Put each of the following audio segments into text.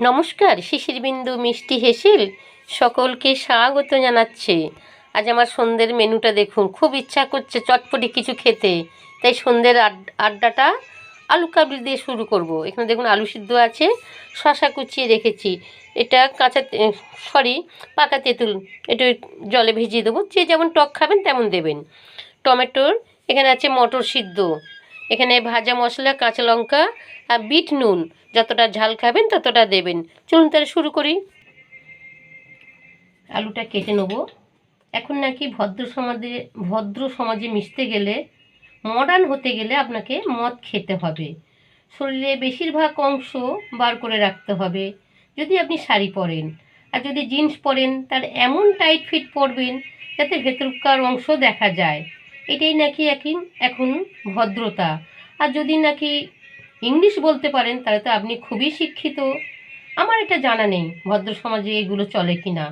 নমস্কার শিশির বিন্দু মিষ্টি হেসিল সকলকে স্বাগত জানাচ্ছে। আজ আমার সন্ধ্যের মেনুটা দেখুন, খুব ইচ্ছা করছে চটপটি কিছু খেতে। তাই সন্ধ্যের আড- আড্ডাটা আলু কাবলি দিয়ে শুরু করব। এখানে দেখুন আলু সিদ্ধ আছে শশা কুচিয়ে রেখেছি। এটা কাঁচা সরি, পাকা তেঁতুল একটু জলে ভিজিয়ে দেবো। যে যেমন টক খাবেন তেমন দেবেন। টমেটোর, এখানে আছে মটর সিদ্ধ। এখানে ভাজা মশলা, কাঁচা লঙ্কা আর বিট নুন। যতটা ঝাল খাবেন, ততটা দেবেন। চলুন তাহলে শুরু করি। আলুটা কেটে নেব। এখন নাকি ভদ্র সমাজে ভদ্র সমাজে মিশতে গেলে মডার্ন হতে গেলে আপনাকে মদ খেতে হবে। শরীরে বেশিরভাগ অংশ বার করে রাখতে হবে, যদি আপনি শাড়ি পরেন। আর যদি জিন্স পরেন, তার এমন টাইট ফিট পরবেন, যাতে ভেতরকার অংশ দেখা যায়। এটাই নাকি একই এখন ভদ্রতা। আর যদি নাকি ইংলিশ বলতে পারেন, তাহলে তো আপনি খুবই শিক্ষিত। আমার এটা জানা নেই, ভদ্র সমাজে এগুলো চলে কি না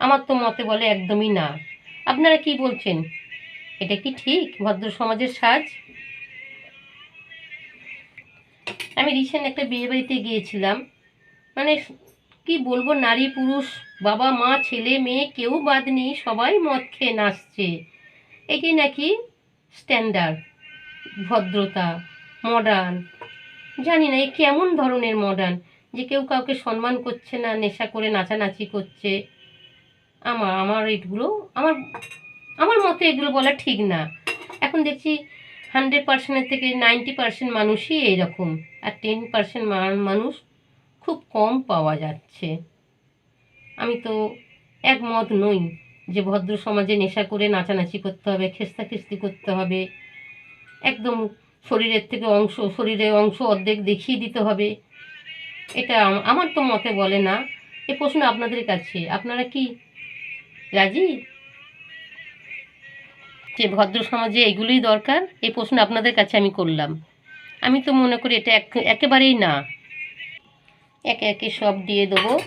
আমার তো মতে বলে একদমই না। আপনারা কি বলছেন? এটা কি ঠিক, ভদ্র সমাজের সাজ? আমি রিসেন্ট একটা বিয়ে বাড়িতে গিয়েছিলাম। মানে কি বলব, নারী পুরুষ, বাবা, মা, ছেলে, মেয়ে, কেউ বাদ নেই, সবাই মদ খেয়ে নাচছে। এটি নাকি স্ট্যান্ডার্ড ভদ্রতা মডার্ন জানি না, এ কেমন ধরনের মডার্ন যে কেউ কাউকে সম্মান করছে না, নেশা করে, নাচানাচি করছে। আমার আমার এগুলো, আমার আমার মতে এগুলো বলা ঠিক না। এখন দেখছি হান্ড্রেড পার্সেন্টের থেকে নাইনটি পার্সেন্ট মানুষই এইরকম আর টেন পার্সেন্ট মানুষ খুব কম পাওয়া যাচ্ছে। আমি তো একমত নই। যে ভদ্র সমাজে নেশা করে নাচানাচি করতে হবে খেস্তা খেস্তি করতে হবে, একদম শরীরের থেকে অংশ শরীরের অংশ অর্ধেক দেখিয়ে দিতে হবে। এটা আমার তো মতে বলে না। এ প্রশ্ন আপনাদের কাছে, আপনারা কি রাজি? যে ভদ্র সমাজে এগুলোই দরকার এই প্রশ্ন আপনাদের কাছে আমি করলাম। আমি তো মনে করি এটা এক- একেবারেই না। একে একে সব দিয়ে দেবো।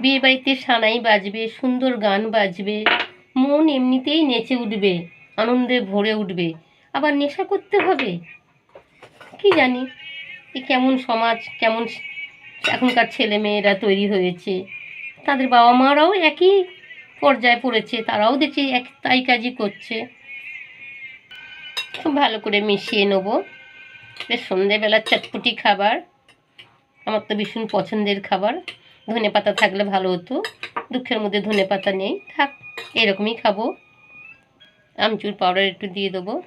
বিয়ে বাড়িতে সানাই বাজবে, সুন্দর গান বাজবে, মন এমনিতেই নেচে উঠবে, আনন্দে ভরে উঠবে। আবার নেশা করতে হবে? কি জানি, এ কেমন সমাজ, কেমন এখনকার ছেলে মেয়েরা তৈরি হয়েছে। তাদের বাবা মারাও একই পর্যায়ে পড়েছে, তারাও দেখছি এক তাই কাজই করছে। খুব ভালো করে মিশিয়ে নেব। বেশ সন্ধেবেলার চটপটি খাবার, আমার তো ভীষণ পছন্দের খাবার। ধনে পাতা থাকলে ভালো হতো। দুঃখের মধ্যে ধনে পাতা নেই। থাক, এরকমই খাব। আমচুর পাউডার একটু দিয়ে দেবো।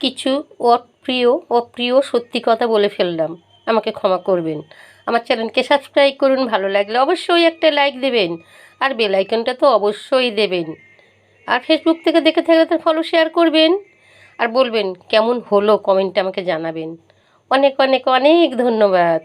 কিছু অপ্রিয় অপ্রিয় সত্যি কথা বলে ফেললাম। আমাকে ক্ষমা করবেন। আমার চ্যানেলকে সাবস্ক্রাইব করুন, ভালো লাগলে অবশ্যই একটা লাইক দেবেন। আর বেল আইকনটা তো অবশ্যই দেবেন। আর ফেসবুক থেকে দেখে থাকলে তো ফলো শেয়ার করবেন। আর বলবেন, কেমন হলো? কমেন্টটা আমাকে জানাবেন। অনেক অনেক অনেক ধন্যবাদ।